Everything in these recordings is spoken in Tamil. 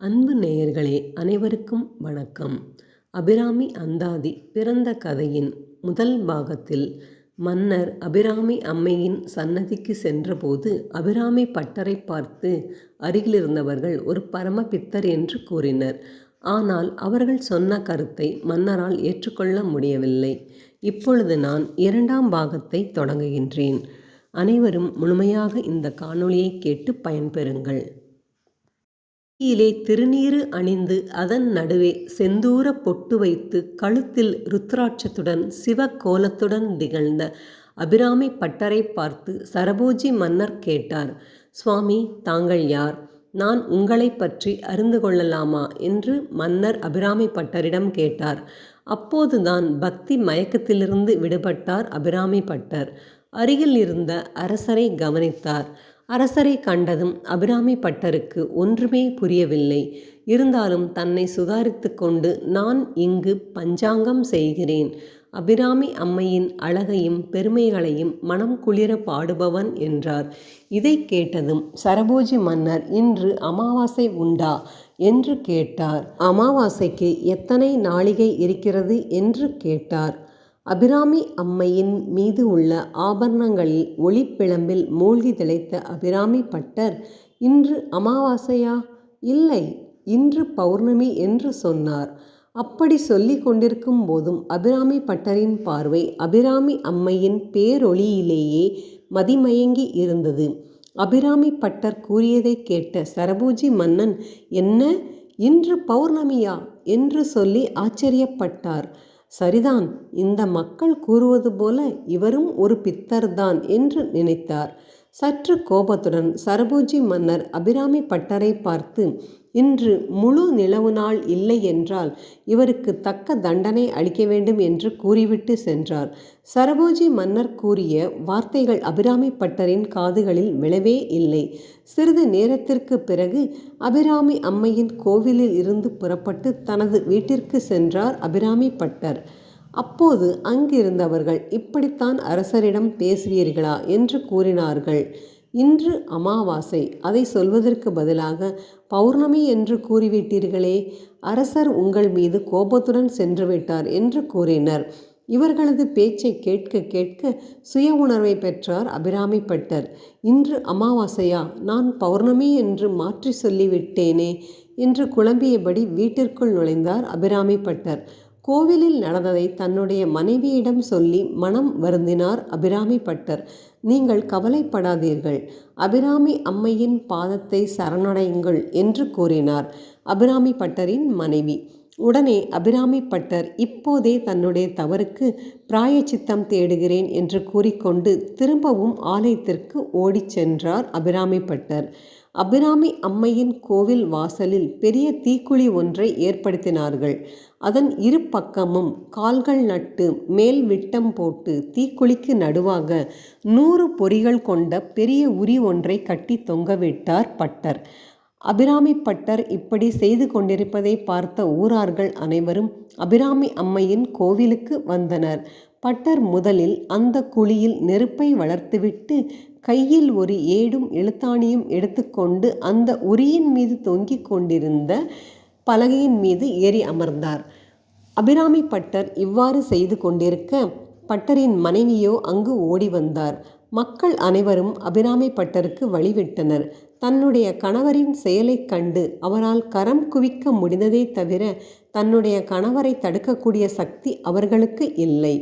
அன்பு நேயர்களே அனைவருக்கும் வணக்கம். அபிராமி அந்தாதி பிறந்த கதையின் முதல் பாகத்தில் மன்னர் அபிராமி அம்மையின் சன்னதிக்கு சென்றபோது அபிராமி பட்டரை பார்த்து அருகிலிருந்தவர்கள் ஒரு பரமபித்தர் என்று கூறினர். ஆனால் அவர்கள் சொன்ன கருத்தை மன்னரால் ஏற்றுக்கொள்ள முடியவில்லை. இப்பொழுது நான் இரண்டாம் பாகத்தை தொடங்குகின்றேன். அனைவரும் முழுமையாக இந்த காணொளியை கேட்டு பயன்பெறுங்கள். கையிலே திருநீறு அணிந்து அதன் நடுவே செந்தூர பொட்டு வைத்து கழுத்தில் ருத்ராட்சத்துடன் சிவக்கோலத்துடன் திகழ்ந்த அபிராமி பட்டரை பார்த்து சரபோஜி மன்னர் கேட்டார் சுவாமி தாங்கள் யார்? நான் உங்களை பற்றி அறிந்து கொள்ளலாமா? என்று மன்னர் அபிராமி பட்டரிடம் கேட்டார். அப்போதுதான் பக்தி மயக்கத்திலிருந்து விடுபட்டார் அபிராமி பட்டர். அருகில் இருந்த அரசரை கவனித்தார். அரசரை கண்டதும் அபிராமி பட்டருக்கு ஒன்றுமே புரியவில்லை. இருந்தாலும் தன்னை சுதாரித்து கொண்டு நான் இங்கு பஞ்சாங்கம் செய்கிறேன். அபிராமி அம்மையின் அழகையும் பெருமைகளையும் மனம் குளிர பாடுபவன் என்றார். இதை கேட்டதும் சரபோஜி மன்னர் இன்று அமாவாசை உண்டா? என்று கேட்டார். அமாவாசைக்கு எத்தனை நாளிகை இருக்கிறது? என்று கேட்டார். அபிராமி அம்மையின் மீது உள்ள ஆபரணங்களில் ஒளிப்பிழம்பில் மூழ்கி திளைத்த அபிராமி பட்டர் இன்று அமாவாசையா? இல்லை இன்று பௌர்ணமி என்று சொன்னார். அப்படி சொல்லி கொண்டிருக்கும் போதும் அபிராமி பட்டரின் பார்வை அபிராமி அம்மையின் பேரொளியிலேயே மதிமயங்கி இருந்தது. அபிராமி பட்டர் கூறியதை கேட்ட சரபூஜி மன்னன் என்ன? இன்று பௌர்ணமியா? என்று சொல்லி ஆச்சரியப்பட்டார். சரிதான் இந்த மக்கள் கூறுவது போல இவரும் ஒரு பித்தர்தான் என்று நினைத்தார். சற்று கோபத்துடன் சரபோஜி மன்னர் அபிராமி பட்டரை பார்த்து இன்று முழு நிலவு நாள் இல்லை என்றால் இவருக்கு தக்க தண்டனை அளிக்க வேண்டும் என்று கூறிவிட்டு சென்றார் சரபோஜி மன்னர் கூறிய வார்த்தைகள் அபிராமி பட்டரின் காதுகளில் விழவே இல்லை. சிறிது நேரத்திற்கு பிறகு அபிராமி அம்மையின் கோவிலில் இருந்து புறப்பட்டு தனது வீட்டிற்கு சென்றார் அபிராமி பட்டர். அப்போது அங்கிருந்தவர்கள் இப்படித்தான் அரசரிடம் பேசுவீர்களா? என்று கூறினார்கள். இன்று அமாவாசை. அதை சொல்வதற்கு பதிலாக பௌர்ணமி என்று கூறிவிட்டீர்களே அரசர் உங்கள் மீது கோபத்துடன் சென்றுவிட்டார் என்று கூறினர். இவர்களது பேச்சை கேட்க கேட்க சுய உணர்வை பெற்றார் அபிராமிப்பட்டர். இன்று அமாவாசையா? நான் பௌர்ணமி என்று மாற்றி சொல்லிவிட்டேனே என்று குழம்பியபடி வீட்டிற்குள் நுழைந்தார் அபிராமிப்பட்டர். கோவிலில் நடந்ததை தன்னுடைய மனைவியிடம் சொல்லி மனம் வருந்தினார் அபிராமி பட்டர். நீங்கள் கவலைப்படாதீர்கள். அபிராமி அம்மையின் பாதத்தை சரணடையுங்கள் என்று கூறினார் அபிராமி பட்டரின் மனைவி. உடனே அபிராமி பட்டர் இப்போதே தன்னுடைய தவறுக்கு பிராயச்சித்தம் தேடுகிறேன் என்று கூறிக்கொண்டு திரும்பவும் ஆலயத்திற்கு ஓடிச் சென்றார் அபிராமி பட்டர். அபிராமி அம்மையின் கோவில் வாசலில் பெரிய தீக்குழி ஒன்றை ஏற்படுத்தினார்கள். அதன் இரு பக்கமும் கால்கள் நட்டு மேல் விட்டம் போட்டு தீக்குழிக்கு நடுவாக நூறு பொறிகள் கொண்ட பெரிய உரி ஒன்றை கட்டி தொங்கவிட்டார் பட்டர். அபிராமி பட்டர் இப்படி செய்து கொண்டிருப்பதை பார்த்த ஊரார்கள் அனைவரும் அபிராமி அம்மையின் கோவிலுக்கு வந்தனர். பட்டர் முதலில் அந்த குழியில் நெருப்பை வளர்த்துவிட்டு கையில் ஒரு ஏடும் எழுத்தாணியும் எடுத்துக்கொண்டு அந்த உரியின் மீது தொங்கிக் கொண்டிருந்த பலகையின் மீது ஏறி அமர்ந்தார். அபிராமி பட்டர் இவ்வாறு செய்து கொண்டிருக்க பட்டரின் மனைவியோ அங்கு ஓடி வந்தார். மக்கள் அனைவரும் அபிராமி பட்டருக்கு வழிவிட்டனர். தன்னுடைய கணவரின் செயலைக் கண்டு அவரால் கரம் குவிக்க முடிந்ததே தவிர தன்னுடைய கணவரை தடுக்கக்கூடிய சக்தி அவர்களுக்கு இல்லை.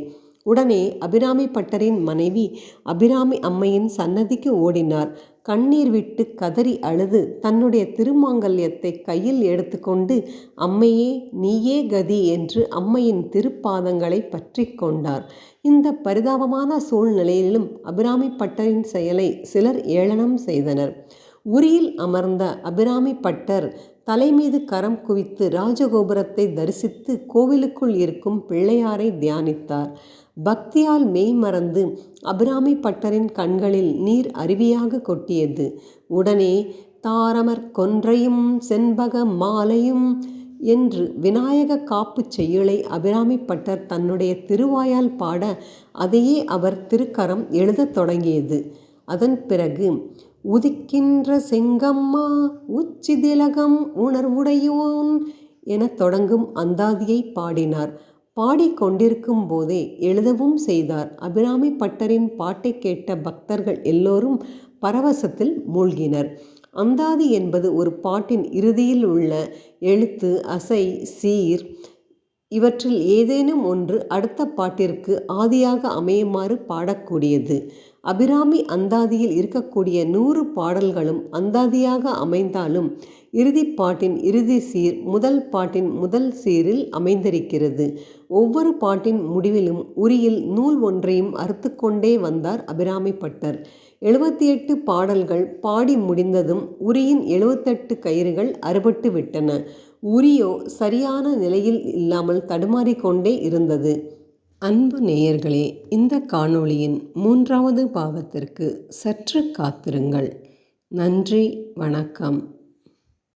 உடனே அபிராமி பட்டரின் மனைவி அபிராமி அம்மையின் சன்னதிக்கு ஓடினார். கண்ணீர் விட்டு கதறி அழுது தன்னுடைய திருமாங்கல்யத்தை கையில் எடுத்துக்கொண்டு அம்மையே நீயே கதி என்று அம்மையின் திருப்பாதங்களை பற்றி கொண்டார். இந்த பரிதாபமான சூழ்நிலையிலும் அபிராமி பட்டரின் செயலை சிலர் ஏளனம் செய்தனர். உரியில் அமர்ந்த அபிராமி பட்டர் தலைமீது கரம் குவித்து ராஜகோபுரத்தை தரிசித்து கோவிலுக்குள் இருக்கும் பிள்ளையாரை தியானித்தார். பக்தியால் மெய் மறந்து அபிராமி பட்டரின் கண்களில் நீர் அருவியாக கொட்டியது உடனே தாரமர் கொன்றையும் செண்பக மாலையும் என்று விநாயக காப்பு செய்யுளை அபிராமி பட்டர் தன்னுடைய திருவாயால் பாட அதையே அவர் திருக்கரம் எழுதத் தொடங்கியது அதன் பிறகு உதிக்கின்ற செங்கம்மா உச்சி திலகம் உணர்வுடையோன் எனத் தொடங்கும் அந்தாதியை பாடினார். பாடிக்கொண்டிருக்கும் போதே எழுதவும் செய்தார். அபிராமி பட்டரின் பாட்டைக் கேட்ட பக்தர்கள் எல்லோரும் பரவசத்தில் மூழ்கினர். அந்தாதி என்பது ஒரு பாட்டின் இறுதியில் உள்ள எழுத்து அசை சீர் இவற்றில் ஏதேனும் ஒன்று அடுத்த பாட்டிற்கு ஆதியாக அமையுமாறு பாடக்கூடியது. அபிராமி அந்தாதியில் இருக்கக்கூடிய நூறு பாடல்களும் அந்தாதியாக அமைந்தாலும் இறுதி பாட்டின் இறுதி சீர் முதல் பாட்டின் முதல் சீரில் அமைந்திருக்கிறது. ஒவ்வொரு பாட்டின் முடிவிலும் உரியில் நூல் ஒன்றையும் அறுத்துக்கொண்டே வந்தார் அபிராமி பட்டர். எழுபத்தி எட்டு பாடல்கள் பாடி முடிந்ததும் உரியின் எழுபத்தெட்டு கயிறுகள் அறுபட்டு விட்டன. உரியோ சரியான நிலையில் இல்லாமல் தடுமாறிக்கொண்டே இருந்தது. அன்பு நேயர்களே இந்த காணொளியின் மூன்றாவது பாவத்திற்கு சற்று காத்திருங்கள். நன்றி வணக்கம்.